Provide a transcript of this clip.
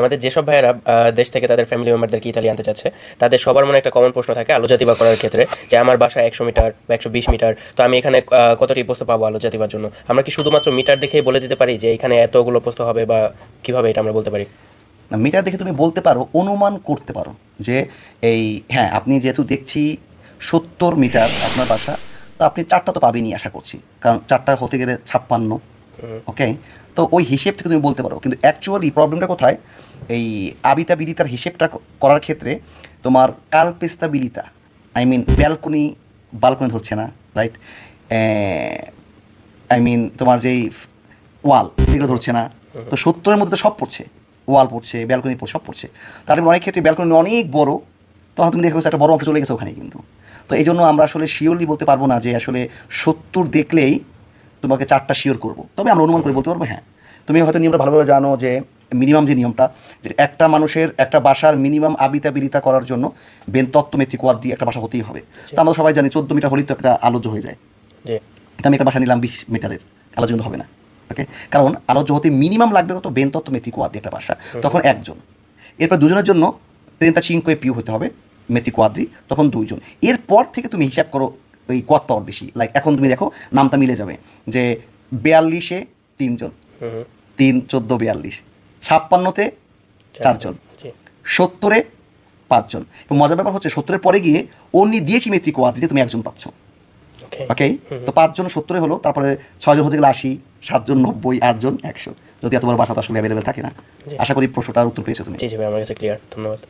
আমাদের যেসব ভাইয়েরা দেশ থেকে তাদের ফ্যামিলি মেম্বারদেরকে ইতালি আনতে চাচ্ছে, তাদের সবার মনে একটা কমন প্রশ্ন থাকে আলো জাতিবা করার ক্ষেত্রে, যে আমার বাসা একশো মিটার বা একশো বিশ মিটার, তো আমি এখানে কতটি পোস্ত পাবো আলো জাতিবার জন্য? আমরা কি শুধুমাত্র মিটার দেখেই বলে দিতে পারি যে এখানে এতগুলো পোস্ত হবে বা কীভাবে এটা আমরা বলতে পারি? মিটার দেখে তুমি বলতে পারো, অনুমান করতে পারো যে এই হ্যাঁ আপনি যেহেতু দেখছি সত্তর মিটার আপনার বাসা, তো আপনি চারটা তো পাবেনই আশা করছি। কারণ চারটা হতে গেলে ছাপ্পান্ন ওকে তো ওই হিসেব থেকে তুমি বলতে পারো। কিন্তু অ্যাকচুয়ালি প্রবলেমটা কোথায়? এই আবিতাবিলিতার হিসেবটা করার ক্ষেত্রে তোমার কালপেস্তাবিলিতা আই মিন ব্যালকনি বালকনি ধরছে না রাইট আই মিন তোমার যেই ওয়াল এগুলো ধরছে না। তো সত্তরের মধ্যে তো সব পড়ছে। ওয়াল পড়ছে ব্যালকনি পড়ছে, সব পড়ছে। তার মানে অনেক ক্ষেত্রে ব্যালকনি অনেক বড়, তখন তুমি দেখো একটা বড় অংশ চলে গেছে ওখানে কিন্তু। তো এই জন্য আমরা আসলে শিওরলি বলতে পারব না যে আসলে সত্তর দেখলেই তোমাকে চারটা শিওর করব। তবে আমরা অনুমান করে বলতে পারব হ্যাঁ। তুমি হয়তো নিয়মটা ভালোভাবে জানো যে মিনিমাম যে নিয়মটা যে একটা মানুষের একটা বাসার মিনিমাম আবিতাবিলিতা করার জন্য বেন তত্ত্বমেট্রিক ওয়াদ দিয়ে একটা বাসা হতেই হবে। তো আমরা সবাই জানি চোদ্দ মিটার হলেই তো একটা আলোচ্য হয়ে যায়। আমি একটা বাসা নিলাম বিশ মিটারের কিন্তু হবে না। ওকে কারণ আলোচ্য হতে মিনিমাম লাগবে কত? বেনতত্ত্ব মেট্রিক ওয়াদ একটা বাসা। তখন একজন। এরপর দুজনের জন্য ট্রেনটা চিঙ্কোয়ে পিউ হতে হবে মেট্রিক ওয়াদ্রি তখন দুইজন। এরপর থেকে তুমি হিসাব করো ওই ওর বেশি। লাইক এখন তুমি দেখো নামটা মিলে যাবে। যে বিয়াল্লিশে তিনজন। তিন চোদ্দ বিয়াল্লিশ। ছাপ্পান্নতে চারজন। সত্তরে পাঁচজন। মজার ব্যাপার হচ্ছে সত্তরের পরে গিয়ে অন্য দিয়েছি মেট্রিক ওয়াদ্রিতে তুমি একজন পাচ্ছ। ওকে তো পাঁচজন সত্তরে হলো তারপরে ছয়জন হতে গেলে আশি সাতজন নব্বই আটজন একশো। যদি বড় বাসা তো আসলে অ্যাভেলেবেল থাকে না। আশা করি প্রশ্নটার উত্তর পেয়েছ তুমি। জি জি আমার কাছে ক্লিয়ার ধন্যবাদ।